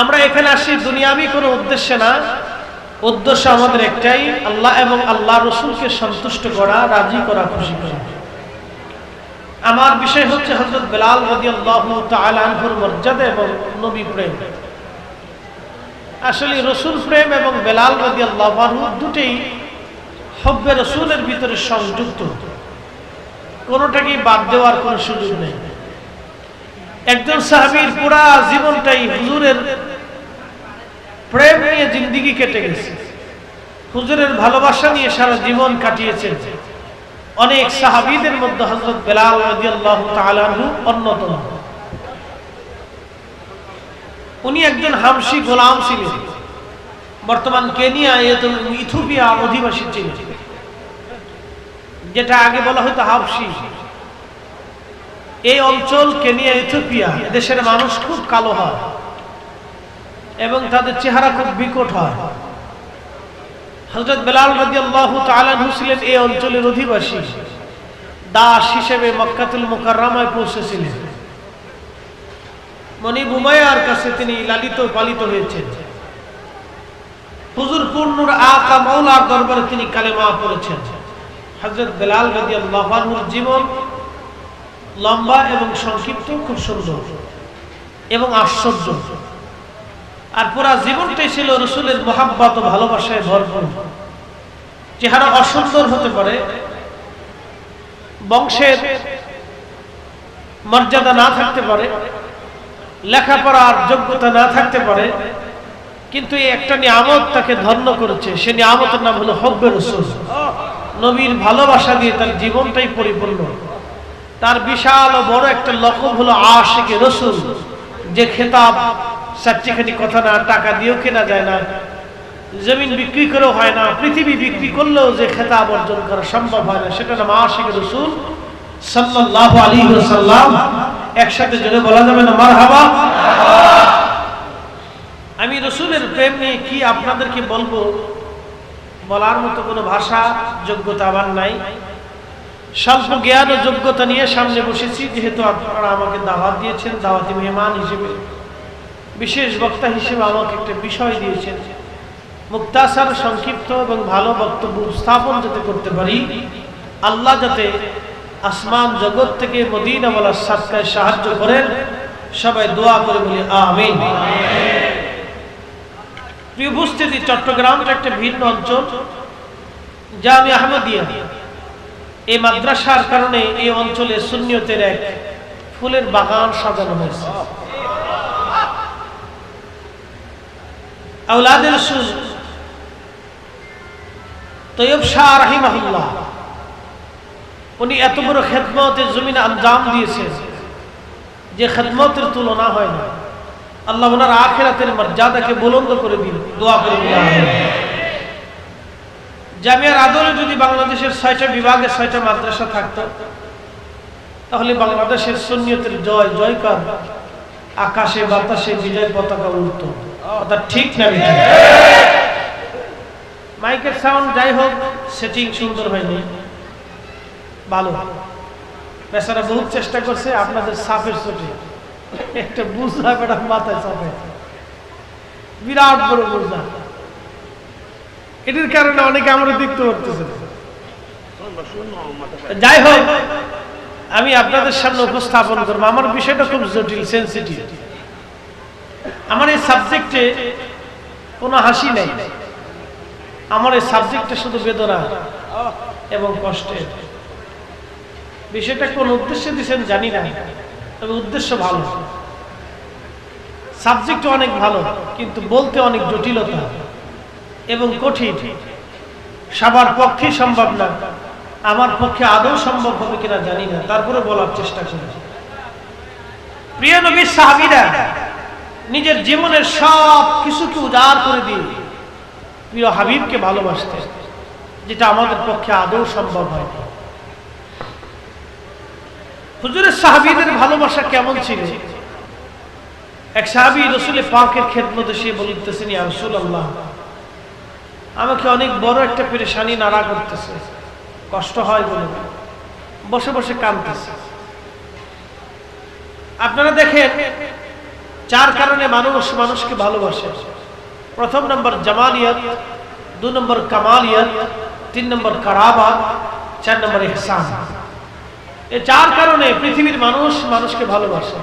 আমরা এখানে আসি দুনিয়াবি কোনো উদ্দেশ্যে না। উদ্দেশ্য আমাদের একটাই, আল্লাহ এবং আল্লাহ রসুলকে সন্তুষ্ট করা, রাজি করা, খুশি করা। আমার বিষয় হচ্ছে হজরত বেলাল রদি মর্যাদা এবং নবী প্রেম। আসলে রসুল প্রেম এবং বেলাল রদি আল্লাহ দুটেই হব্বে রসুলের ভিতরে সংযুক্ত। কোনোটাকেই বাদ দেওয়ার কোনো সুযোগ নেই। একজন সাহাবির পুরা জীবনটাই হুজুরের প্রেম নিয়ে জিন্দিগি কেটে গেছে। হুজুরের ভালোবাসা নিয়ে সারা জীবন কাটিয়েছেন। অনেক সাহাবিদের মধ্যে হজরত বেলাল অন্যতম। উনি একজন হামসি গোলাম ছিলেন। বর্তমান কেনিয়া ইথোপিয়া অধিবাসী ছিলেন। যেটা আগে বলা হতো হাবসি এই অঞ্চল কেনিয়া ইথোপিয়া দেশের মানুষ খুব কালো হয়। এবং তাদের চেহারা খুব বিকট হয়। হজরত বেলাল রাদিয়াল্লাহু তাআলা ছিলেন এই অঞ্চলের অধিবাসী। দাস হিসেবে মক্কাতুল মুকাররমায় পৌঁছেছিলেন। মনিব উমায়ার কাছে তিনি লালিত পালিত হয়েছেন। হুজুর পূর্ণুর আকা মাওলার দরবারে তিনি কালেমা পড়েছেন। হজরত বেলাল রাদিয়াল্লাহু আনহুর জীবন লম্বা এবং সংক্ষিপ্ত, খুব সুন্দর এবং আশ্চর্য। আর পুরা জীবনটাই ছিল রসুলের মহাব্বত ভালোবাসায় ভরপুর। চেহারা অসুন্দর হতে পারে। বংশের মর্যাদা না থাকতে পারে। লেখাপড়ার যোগ্যতা না থাকতে পারে। কিন্তু একটা নিয়ামত তাকে ধন্য করেছে। সে নিয়ামতের নাম হলো হব্বে রসুল। নবীর ভালোবাসা দিয়ে তার জীবনটাই পরিপূর্ণ। তার বিশাল বড় একটা লক্ষ্য হলো আশিকে রসুল, যে খেতাব চারটিখানি কথা না, টাকা দিয়েও কেনা যায় না। জমিন বিক্রি করেও হয় না, পৃথিবী বিক্রি করলেও যে খেতাব অর্জন করা সম্ভব হয় না, সেটা রসুল একসাথে জন্য বলা যাবে না মার আমি রসুলের প্রেম নিয়ে কি আপনাদেরকে বলব? বলার মতো কোনো ভাষা, যোগ্যতা আমার নাই। স্বল্প জ্ঞান ও যোগ্যতা নিয়ে সামনে বসেছি, যেহেতু আপনারা আমাকে দাওয়াত দিয়েছেন, দাওয়াতি মেহমান হিসেবে। বিশেষ বক্তা হিসেবে আমাকে একটা বিষয় দিয়েছেন। মুক্তাসার সংক্ষিপ্ত এবং ভালো বক্তব্য স্থাপন যাতে করতে পারি, আল্লাহ যাতে আসমান জগৎ থেকে মদিনা বলার সাতকায় সাহায্য করেন, সবাই দোয়া করে বলি, আমিন। প্রিয় উপস্থিতি, চট্টগ্রামটা একটা ভিন্ন অঞ্চল যা আমি আহমদিয়া। এই মাদ্রাসার কারণে এই অঞ্চলে শূন্যতের এক ফুলের বাগান সাজানো হয়েছে। আউলাদের রসুল তৈয়ব শাহ রাহিমাহুল্লাহ, উনি এত বড় খেদমতের জমিন আঞ্জাম দিয়েছেন যে খেদমতের তুলনা হয় না। আল্লাহ ওনার আখেরাতের মর্যাদাকে বুলন্দ করে দিন। দোয়া করে জামিয়ার আদলে যদি বাংলাদেশের ছয়টা বিভাগে ছয়টা মাদ্রাসা থাকতো, তাহলে বাংলাদেশের সন্ন্যতের জয়, জয়কার আকাশে বাতাসে বিজয় পতাকা উঠত অর্থাৎ ঠিক না মাইকের সাউন্ড যাই হোক সেটিং সুন্দর হয়নি। ভালো। পেশারা বহুত চেষ্টা করছে আপনাদের সাপের চোটে একটা বুঝলা বেটা মাথায় চাপে বিরাট বড় বুঝলা। এটির কারণে অনেকে আমরা দেখতে পারতেছে যাই হোক, আমি আপনাদের সামনে উপস্থাপন করব। আমার বিষয়টা খুব জটিল সেন্সিটিভ আমার এই সাবজেক্টে কোনো হাসি নেই। আমার এই সাবজেক্টে শুধু বেদনা এবং কষ্টের। বিষয়টা কোন উদ্দেশ্যে দিচ্ছেন জানি না, তবে উদ্দেশ্য ভালো। সাবজেক্ট অনেক ভালো, কিন্তু বলতে অনেক জটিলতা এবং কঠিন। সবার পক্ষে সম্ভব না। আমার পক্ষে আদৌ সম্ভব হবে কিনা জানি না। তারপরে বলার চেষ্টা করি। প্রিয় নবীর সাহাবিরা নিজের জীবনের সব কিছুকে উজাড় করে দিয়ে প্রিয় হাবিবকে ভালোবাসতে, যেটা আমাদের পক্ষে আদৌ সম্ভব হয় হুজুরের সাহাবিদের ভালোবাসা কেমন ছিল? এক সাহাবি রসুল পাকের খেদমতে সে বলতেছেন, ইয়া রসুল আল্লাহ আমাকে অনেক বড় একটা পেরেশানি নাড়া করতেছে। কষ্ট হয় বলে বসে বসে কাঁদতেছে। আপনারা দেখেন চার কারণে মানুষ মানুষকে ভালোবাসে প্রথম নম্বর জামালিয়ত দু নম্বর কামালিয়ত তিন নম্বর কারাবা চার নম্বর ইহসান এই চার কারণে পৃথিবীর মানুষ মানুষকে ভালোবাসে